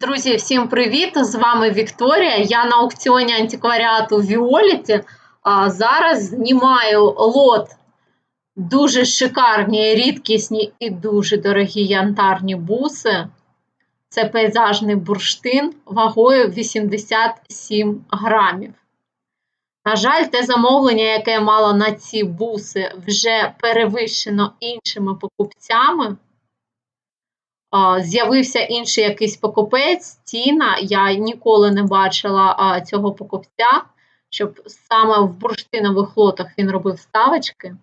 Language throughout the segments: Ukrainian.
Друзі, всім привіт! З вами Вікторія. Я на аукціоні антикваріату Віоліті. Зараз знімаю лот дуже шикарні, рідкісні і дуже дорогі янтарні буси. Це пейзажний бурштин вагою 87 грамів. На жаль, те замовлення, яке я мала на ці буси, вже перевищено іншими покупцями. З'явився інший якийсь покупець, Тіна. Я ніколи не бачила цього покупця, щоб саме в бурштинових лотах він робив ставочки.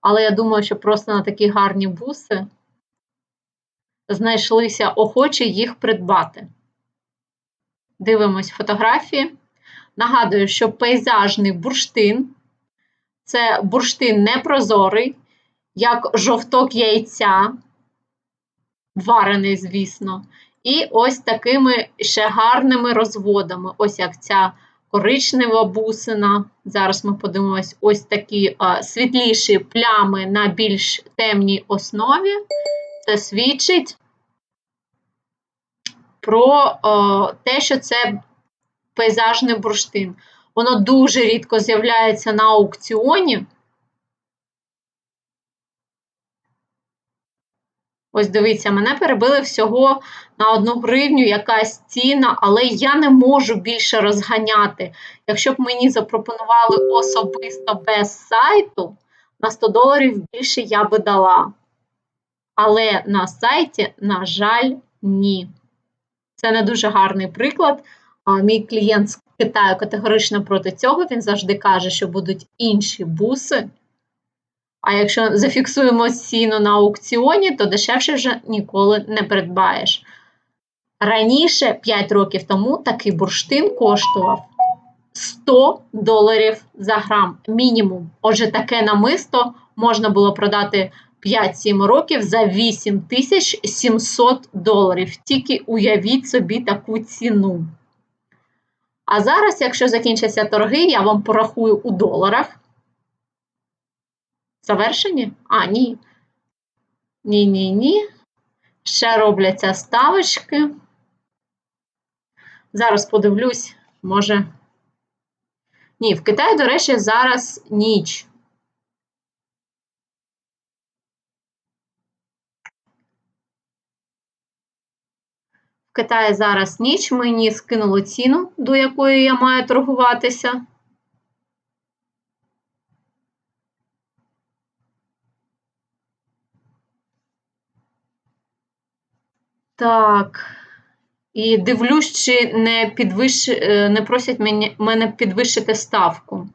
Але я думаю, що просто на такі гарні буси знайшлися охочі їх придбати. Дивимось фотографії. Нагадую, що пейзажний бурштин це бурштин непрозорий, як жовток яйця варений, звісно. І ось такими ще гарними розводами. Ось як ця коричнева бусина. Зараз ми подивимось ось такі а, світліші плями на більш темній основі. Це свідчить про о, те, що це пейзажний бурштин. Воно дуже рідко з'являється на аукціоні. Ось дивіться, мене перебили всього на одну гривню якась ціна, але я не можу більше розганяти. Якщо б мені запропонували особисто без сайту, на 100 доларів більше я би дала. Але на сайті, на жаль, ні. Це не дуже гарний приклад. Мій клієнт з Китаю категорично проти цього. Він завжди каже, що будуть інші буси. А якщо зафіксуємо ціну на аукціоні, то дешевше вже ніколи не придбаєш. Раніше, 5 років тому, такий бурштин коштував 100 доларів за грам мінімум. Отже, таке намисто можна було продати 5-7 років за 8700 доларів. Тільки уявіть собі таку ціну. А зараз, якщо закінчаться торги, я вам порахую у доларах. Завершені? А, ні. Ні, ні, ні. Ще робляться ставочки. Зараз подивлюсь, може. Ні, в Китаї, до речі, зараз ніч. В Китаї зараз ніч. Мені скинули ціну, до якої я маю торгуватися. Так. І дивлюсь, чи не підвищ... Е, не просять мене підвищити ставку.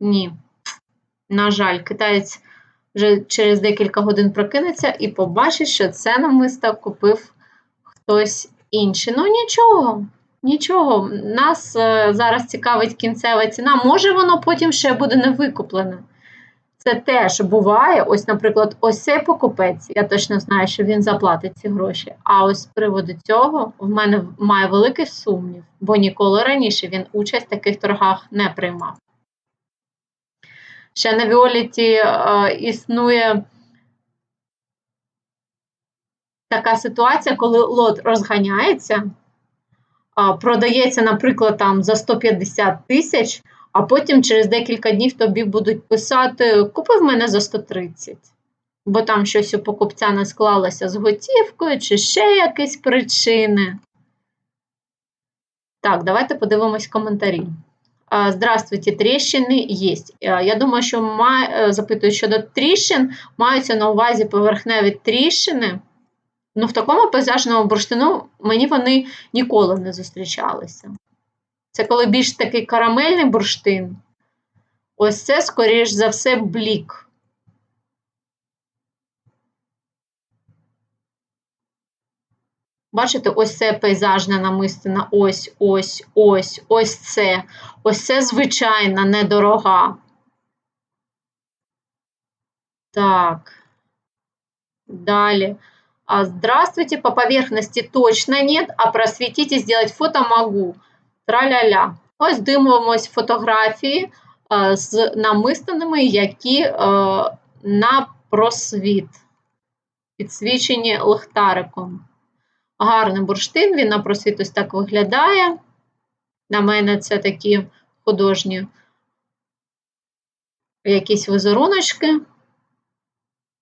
Ні. На жаль, китаєць вже через декілька годин прокинеться і побачить, що це намисто купив хтось інший. Ну, нічого, нічого. Нас е, зараз цікавить кінцева ціна. Може, воно потім ще буде не викуплене. Це теж буває. Ось, наприклад, ось цей покупець, я точно знаю, що він заплатить ці гроші. А ось з приводу цього в мене має великий сумнів, бо ніколи раніше він участь в таких торгах не приймав. Ще на Віоліті е, існує така ситуація, коли лот розганяється, е, продається, наприклад, там за 150 тисяч а потім через декілька днів тобі будуть писати: купив мене за 130, бо там щось у покупця не склалося з готівкою, чи ще якісь причини. Так, давайте подивимось коментарі. Здравствуйте, тріщини є. Я думаю, що має, е, запитую щодо тріщин, маються на увазі поверхневі тріщини. Ну, в такому пейзажному бурштину мені вони ніколи не зустрічалися. Це коли більш такий карамельний бурштин. Ось це, скоріш за все, блік. Бачите, ось це пейзажна намистина, ось, ось, ось, ось це. Ось це звичайна, недорога. Так. Далі. Здравствуйте, по поверхности точно нет, а просветите, сделать фото могу. Траля-ля. Ось дивимось фотографії е, з намистинами, які е, на просвіт, підсвічені лихтариком. Гарний бурштин, він на просвіт ось так виглядає. На мене це такі художні якісь візеруночки.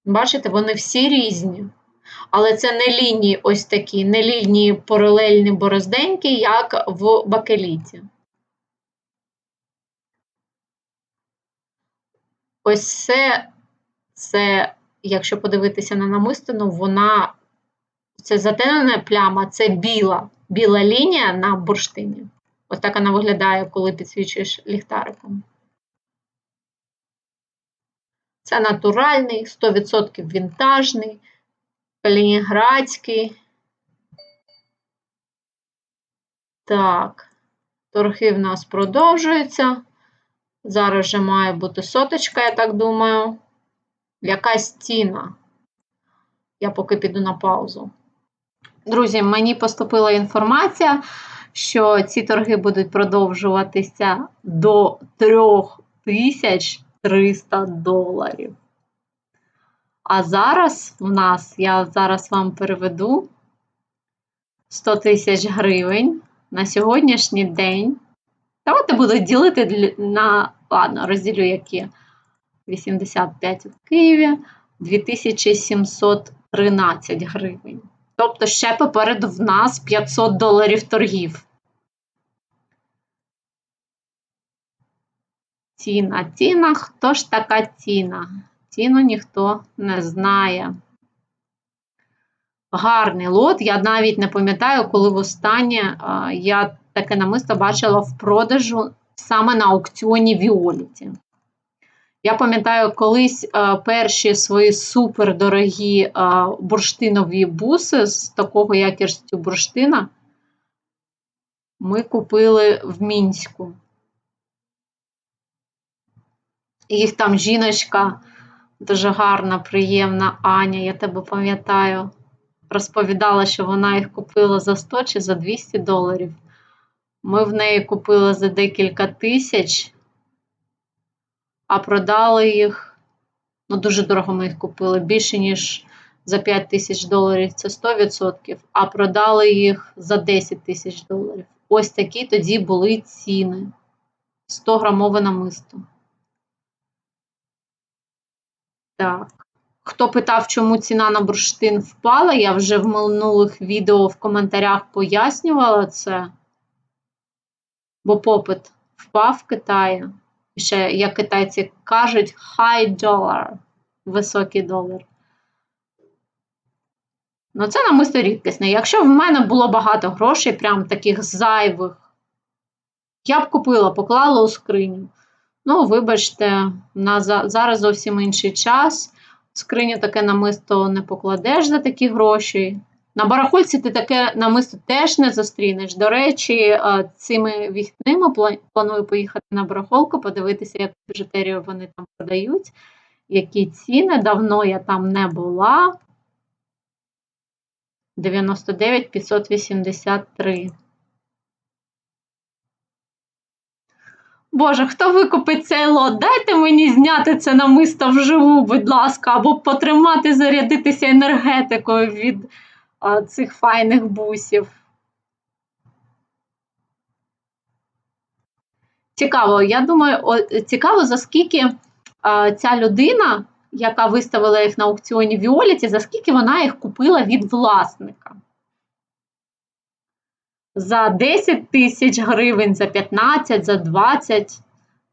Бачите, вони всі різні. Але це не лінії ось такі, не лінії паралельні борозденькі, як в бакеліті. Ось це, це, якщо подивитися на намистину, вона це затенена пляма, це біла, біла лінія на бурштині. Ось так вона виглядає, коли підсвічуєш ліхтариком. Це натуральний, 100% вінтажний, калінінградський. Так, торги в нас продовжуються. Зараз вже має бути соточка, я так думаю. Якась ціна. Я поки піду на паузу. Друзі, мені поступила інформація, що ці торги будуть продовжуватися до 3300 доларів. А зараз в нас, я зараз вам переведу 100 тисяч гривень на сьогоднішній день. Давайте буду ділити на, ладно, розділю які 85 в Києві, 2713 гривень. Тобто ще попереду в нас 500 доларів торгів. Ціна, ціна, хто ж така ціна? Ціну ніхто не знає. Гарний лот. Я навіть не пам'ятаю, коли востаннє я таке намисто бачила в продажу саме на аукціоні Віоліті. Я пам'ятаю, колись а, перші свої супердорогі а, бурштинові буси з такого якістю бурштина ми купили в Мінську. Їх там жіночка дуже гарна, приємна Аня, я тебе пам'ятаю, розповідала, що вона їх купила за 100 чи за 200 доларів. Ми в неї купили за декілька тисяч, а продали їх, ну, дуже дорого ми їх купили, більше, ніж за 5 тисяч доларів, це 100%, а продали їх за 10 тисяч доларів. Ось такі тоді були ціни. 100 грамове намисто. Так. Хто питав, чому ціна на бурштин впала, я вже в минулих відео в коментарях пояснювала це бо попит впав в Китаї. Ще, як китайці кажуть, high dollar, високий долар. Ну, це намисто рідкісне. Якщо в мене було багато грошей, прям таких зайвих, я б купила, поклала у скриню. Ну, вибачте, на зараз зовсім інший час. В таке намисто не покладеш за такі гроші. На барахольці ти таке намисто теж не зустрінеш. До речі, цими вихідними планую поїхати на барахолку, подивитися, як біжутерію вони там продають, які ціни. Давно я там не була. 99 583. Боже, хто викупить цей лот? Дайте мені зняти це намисто вживу, будь ласка, або потримати, зарядитися енергетикою від цих файних бусів. Цікаво, я думаю, о, цікаво, за скільки а, ця людина, яка виставила їх на аукціоні Віоліті, за скільки вона їх купила від власника. За 10 тисяч гривень, за 15, за 20,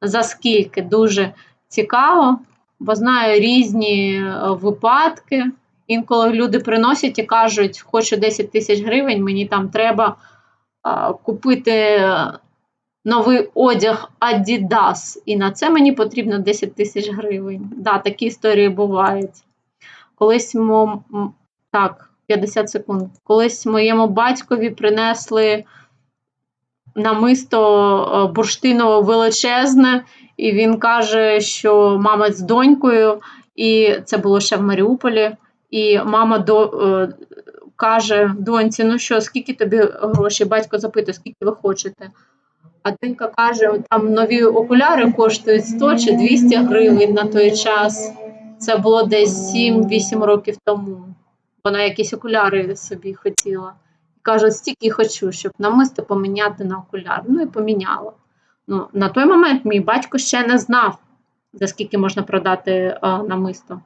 за скільки дуже цікаво, бо знаю різні е, випадки. Інколи люди приносять і кажуть, хочу 10 тисяч гривень, мені там треба а, купити новий одяг Adidas. І на це мені потрібно 10 тисяч гривень. Да, такі історії бувають. Колись так, 50 секунд. Колись моєму батькові принесли намисто бурштиново величезне, і він каже, що мама з донькою, і це було ще в Маріуполі. І мама до, е, каже доньці, ну що, скільки тобі грошей? Батько запитує, скільки ви хочете. А донька каже, там нові окуляри коштують 100 чи 200 гривень на той час. Це було десь 7-8 років тому. Вона якісь окуляри собі хотіла. Кажу, стільки хочу, щоб намисто поміняти на окуляр. Ну і поміняла. Ну, На той момент мій батько ще не знав, за скільки можна продати а, намисто.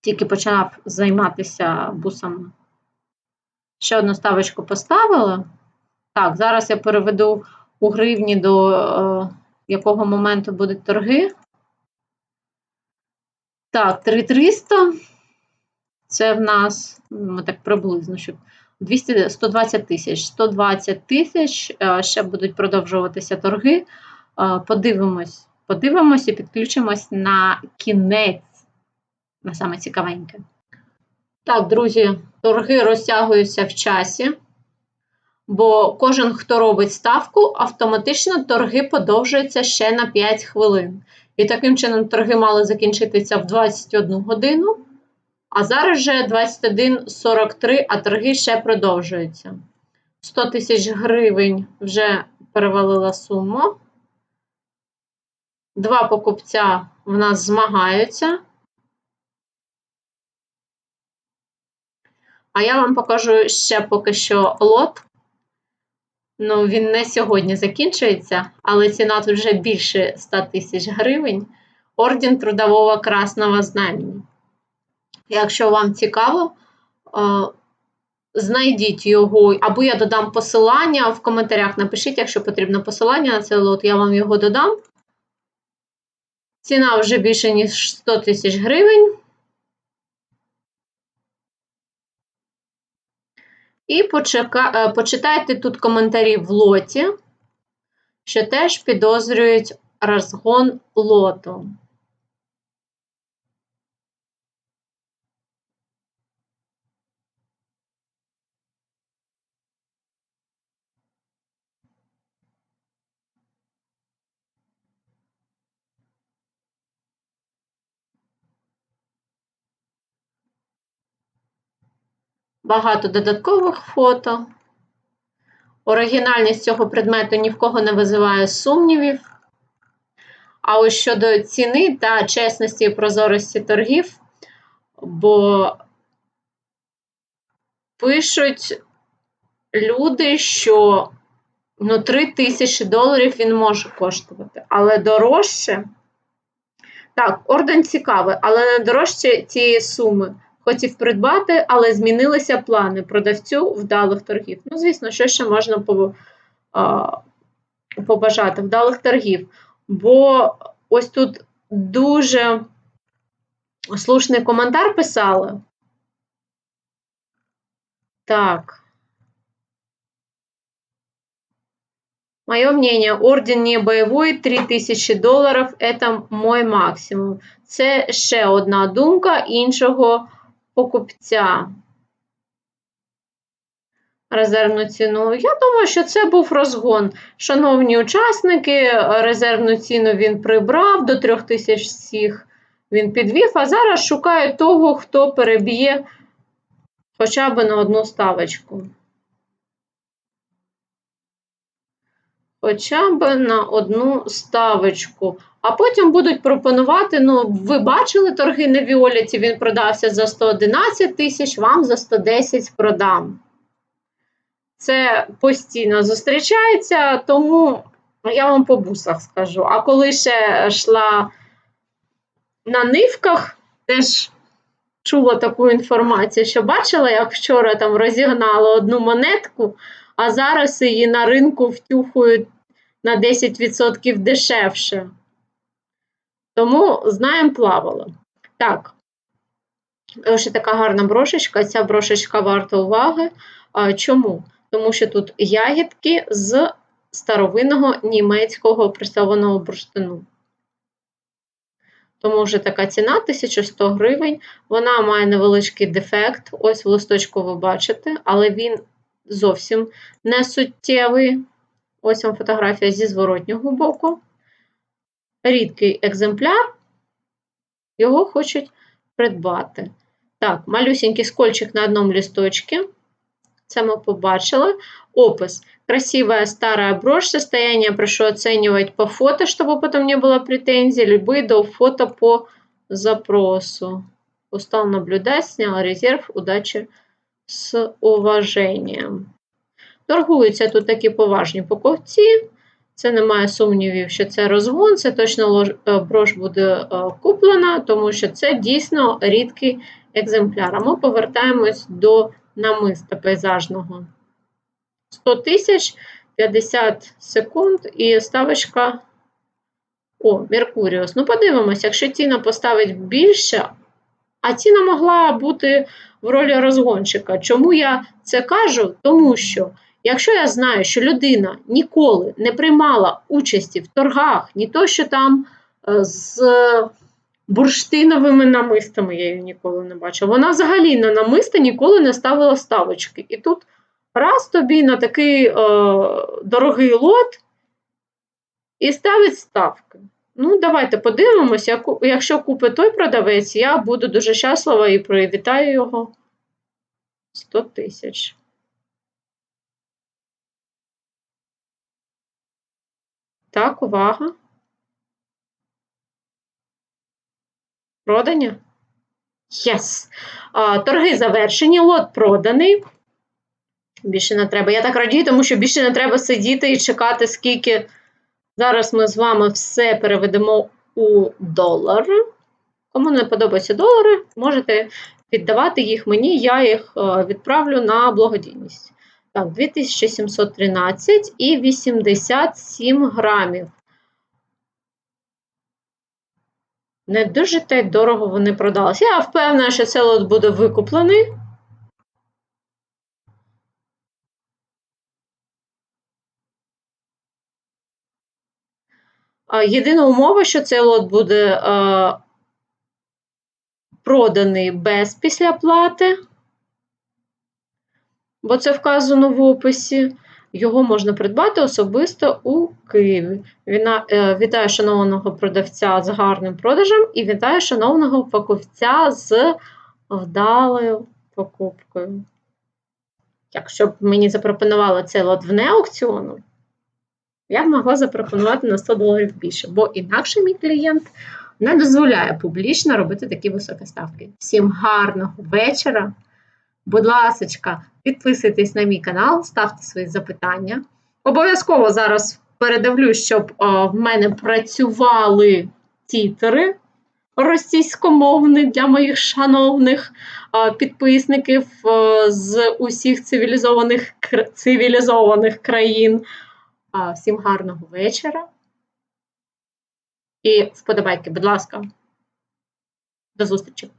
Тільки почав займатися бусами. Ще одну ставочку поставила. Так, зараз я переведу у гривні до е, якого моменту будуть торги. Так, 3300. Це в нас, ну, так приблизно, щоб 200, 120 тисяч. 120 тисяч, е, ще будуть продовжуватися торги. Е, подивимось, подивимось і підключимось на кінець, на саме цікавеньке. Так, друзі, торги розтягуються в часі, бо кожен, хто робить ставку, автоматично торги подовжуються ще на 5 хвилин. І таким чином торги мали закінчитися в 21 годину. А зараз вже 21.43, а торги ще продовжуються. 100 тисяч гривень вже перевалила суму. Два покупця в нас змагаються. А я вам покажу ще поки що лот. Ну, він не сьогодні закінчується, але ціна тут вже більше 100 тисяч гривень. Орден Трудового Красного Знамені. Якщо вам цікаво, е, знайдіть його, або я додам посилання в коментарях. Напишіть, якщо потрібно посилання на цей лот, я вам його додам. Ціна вже більше, ніж 100 тисяч гривень. І почека... Е, почитайте тут коментарі в лоті, що теж підозрюють розгон лоту. Багато додаткових фото. Оригінальність цього предмету ні в кого не визиває сумнівів. А ось щодо ціни та чесності і прозорості торгів, бо пишуть люди, що ну, 3 тисячі доларів він може коштувати, але дорожче. Так, орден цікавий, але не дорожче цієї суми хотів придбати, але змінилися плани продавцю вдалих торгів. Ну, звісно, що ще можна побажати вдалих торгів. Бо ось тут дуже слушний коментар писали. Так. Мое мнение, орден не бойовий, 3000 доларів – це мой максимум. Це ще одна думка іншого покупця. Резервну ціну. Я думаю, що це був розгон. Шановні учасники, резервну ціну він прибрав до 3000 всіх він підвів, а зараз шукає того, хто переб'є хоча б на одну ставочку. Хоча б на одну ставочку. А потім будуть пропонувати: ну, ви бачили торги на Віоліті, він продався за 111 тисяч, вам за 110 продам. Це постійно зустрічається, тому я вам по бусах скажу. А коли ще йшла на нивках, теж чула таку інформацію, що бачила, як вчора там розігнали одну монетку, а зараз її на ринку втюхують на 10% дешевше. Тому знаємо плавало. Так, ось така гарна брошечка. Ця брошечка варта уваги. Чому? Тому що тут ягідки з старовинного німецького пресованого бурштину. Тому вже така ціна 1100 гривень. Вона має невеличкий дефект. Ось в листочку ви бачите, але він зовсім не суттєвий. Ось вам фотографія зі зворотнього боку рідкий екземпляр, його хочуть придбати. Так, малюсенький скольчик на одному листочке. Це ми побачили. Опис. Красивая старая брошь. Состояние прошу оценивать по фото, чтобы потом не было претензий. Любые до фото по запросу. Устал наблюдать, снял резерв. Удачи з уваженням. Торгуються тут такі поважні покупці. Це немає сумнівів, що це розгон, це точно е, брош буде е, куплена, тому що це дійсно рідкий екземпляр. А ми повертаємось до намиста пейзажного. 100 тисяч, 50 секунд і ставочка. О, Меркуріус. Ну, подивимось, якщо ціна поставить більше, а ціна могла бути в ролі розгонщика. Чому я це кажу? Тому що якщо я знаю, що людина ніколи не приймала участі в торгах, ні то, що там е, з бурштиновими намистами я її ніколи не бачила. Вона взагалі на намисти ніколи не ставила ставочки. І тут раз тобі на такий е, дорогий лот і ставить ставки. Ну, давайте подивимося. Якщо купить той продавець, я буду дуже щаслива і привітаю його 100 тисяч. Так, увага. Продані? Єс. А, Торги завершені, лот проданий. Більше не треба. Я так радію, тому що більше не треба сидіти і чекати, скільки. Зараз ми з вами все переведемо у долари. Кому не подобаються долари, можете віддавати їх мені, я їх е, відправлю на благодійність. Так, 2713 і 87 грамів. Не дуже та й дорого вони продалися. Я впевнена, що цей лот буде викуплений. Єдина умова, що цей лот буде е, проданий без післяплати, бо це вказано в описі. Його можна придбати особисто у Києві. Е, вітаю шановного продавця з гарним продажем і вітаю шановного покупця з вдалою покупкою. Якщо б мені запропонували цей лот вне аукціону, я б могла запропонувати на 100 доларів більше, бо інакше мій клієнт не дозволяє публічно робити такі високі ставки. Всім гарного вечора. Будь ласка, підписуйтесь на мій канал, ставте свої запитання. Обов'язково зараз передивлюсь, щоб о, в мене працювали тітери російськомовні для моїх шановних е, підписників е, з усіх цивілізованих, цивілізованих країн. А, Всім гарного вечора. І вподобайки, будь ласка. До зустрічі!